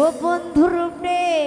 ও বন্ধুর প্রেম